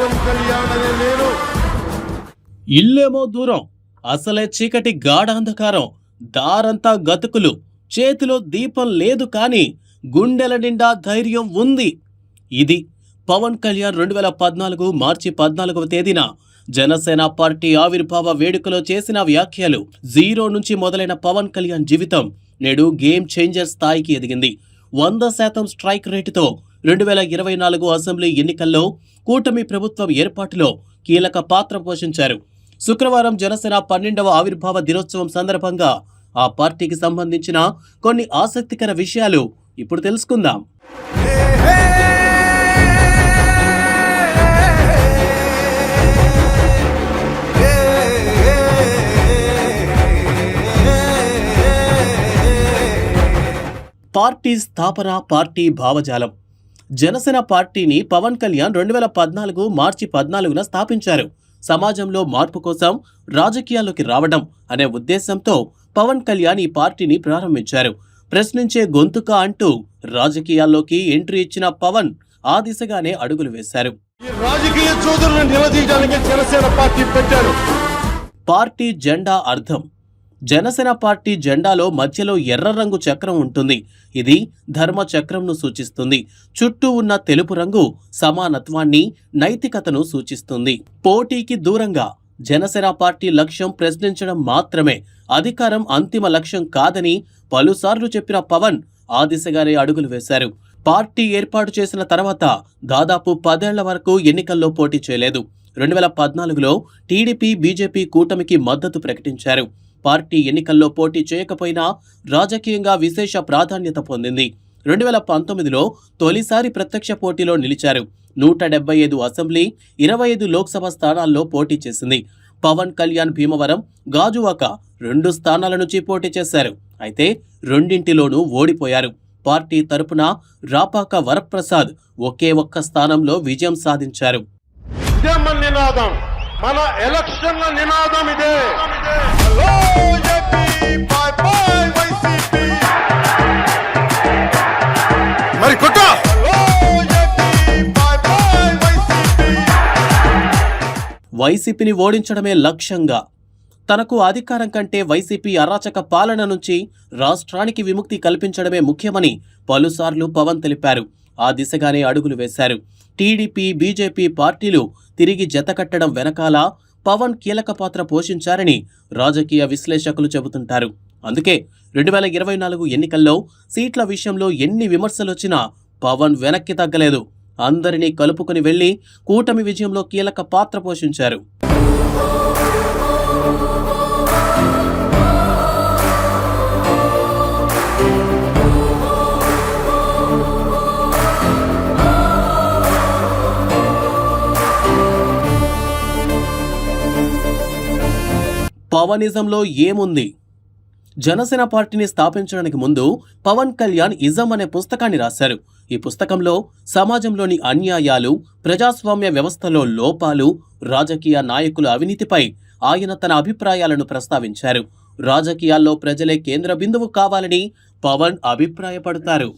పవన్ కళ్యాణ్ అనే నేను. ఇల్లేమో దూరం అసలే చీకటి గాఢాంధకారం దారంతా గతుకులు చేతిలో దీపం లేదు కానీ గుండెల నిండా ధైర్యం ఉంది. ఇది పవన్ కళ్యాణ్ రెండు వేల పద్నాలుగు మార్చి పద్నాలుగవ తేదీన జనసేన పార్టీ ఆవిర్భావ వేడుకలో చేసిన వ్యాఖ్యలు. జీరో నుంచి మొదలైన పవన్ కళ్యాణ్ జీవితం నేడు గేమ్ చేంజర్ స్థాయికి ఎదిగింది. వంద శాతం స్ట్రైక్ రేటుతో రెండు వేల ఇరవై నాలుగు అసెంబ్లీ ఎన్నికల్లో కూటమి ప్రభుత్వం ఏర్పాటులో కీలక పాత్ర పోషించారు. శుక్రవారం జనసేన పన్నెండవ ఆవిర్భావ దినోత్సవం సందర్భంగా ఆ పార్టీకి సంబంధించిన కొన్ని ఆసక్తికర విషయాలు ఇప్పుడు తెలుసుకుందాం. పార్టీ స్థాపన పార్టీ భావజాలం. జనసేన పార్టీని పవన్ కళ్యాణ్ రెండు వేల పద్నాలుగు మార్చి పద్నాలుగున స్థాపించారు. సమాజంలో మార్పు కోసం రాజకీయాల్లోకి రావడం అనే ఉద్దేశంతో పవన్ కళ్యాణ్ ఈ పార్టీని ప్రారంభించారు. ప్రశ్నించే గొంతుక అంటూ రాజకీయాల్లోకి ఎంట్రీ ఇచ్చిన పవన్ ఆ దిశగానే అడుగులు వేశారు. రాజకీయ నిలదీయడానికి జనసేన పార్టీ పెట్టారు. పార్టీ జెండా అర్థం. జనసేన పార్టీ జెండాలో మధ్యలో ఎర్ర రంగు చక్రం ఉంటుంది. ఇది ధర్మ చక్రంను సూచిస్తుంది. చుట్టూ ఉన్న తెలుపు రంగు సమానత్వాన్ని నైతికతను సూచిస్తుంది. పోటీకి దూరంగా జనసేన పార్టీ లక్ష్యం ప్రశ్నించడం మాత్రమే. అధికారం అంతిమ లక్ష్యం కాదని పలుసార్లు చెప్పిన పవన్ ఆ దిశగానే అడుగులు వేశారు. పార్టీ ఏర్పాటు చేసిన తర్వాత దాదాపు పదేళ్ళ వరకు ఎన్నికల్లో పోటీ చేయలేదు. రెండు వేల పద్నాలుగులో టీడీపీ బీజేపీ కూటమికి మద్దతు ప్రకటించారు. పార్టీ ఎన్నికల్లో పోటీ చేయకపోయినా రాజకీయంగా విశేష ప్రాధాన్యత పొందింది. రెండు వేల పంతొమ్మిదిలో తొలిసారి ప్రత్యక్ష పోటీలో నిలిచారు. నూట డెబ్బై ఐదు అసెంబ్లీ ఇరవై ఐదు లోక్సభ స్థానాల్లో పోటీ చేసింది. పవన్ కళ్యాణ్ భీమవరం గాజువాక రెండు స్థానాల నుంచి పోటీ చేశారు. అయితే రెండింటిలోనూ ఓడిపోయారు. పార్టీ తరపున రాపాక వరప్రసాద్ ఒకే ఒక్క స్థానంలో విజయం సాధించారు. మన ఎలక్షన్ల నినాదం ఇదే. మరి కొట్ట. వైసీపీని ఓడించడమే లక్ష్యంగా. తనకు అధికారం కంటే వైసీపీ అరాచక పాలన నుంచి రాష్ట్రానికి విముక్తి కల్పించడమే ముఖ్యమని పలుసార్లు పవన్ తెలిపారు. ఆ దిశగానే అడుగులు వేశారు. టీడీపీ బీజేపీ పార్టీలు తిరిగి జతకట్టడం వెనకాల పవన్ కీలక పాత్ర పోషించారని రాజకీయ విశ్లేషకులు చెబుతుంటారు. అందుకే రెండు వేల ఇరవై నాలుగు ఎన్నికల్లో సీట్ల విషయంలో ఎన్ని విమర్శలొచ్చినా పవన్ వెనక్కి తగ్గలేదు. అందరినీ కలుపుకుని వెళ్ళి కూటమి విజయంలో కీలక పాత్ర పోషించారు. పవనిజంలో ఏముంది? జనసేన పార్టీని స్థాపించడానికి ముందు పవన్ కళ్యాణ్ ఇజం అనే పుస్తకాన్ని రాశారు. ఈ పుస్తకంలో సమాజంలోని అన్యాయాలు ప్రజాస్వామ్య వ్యవస్థలో లోపాలు రాజకీయ నాయకుల అవినీతిపై ఆయన తన అభిప్రాయాలను ప్రస్తావించారు. రాజకీయాల్లో ప్రజలే కేంద్ర బిందువు కావాలని పవన్ అభిప్రాయపడతారు.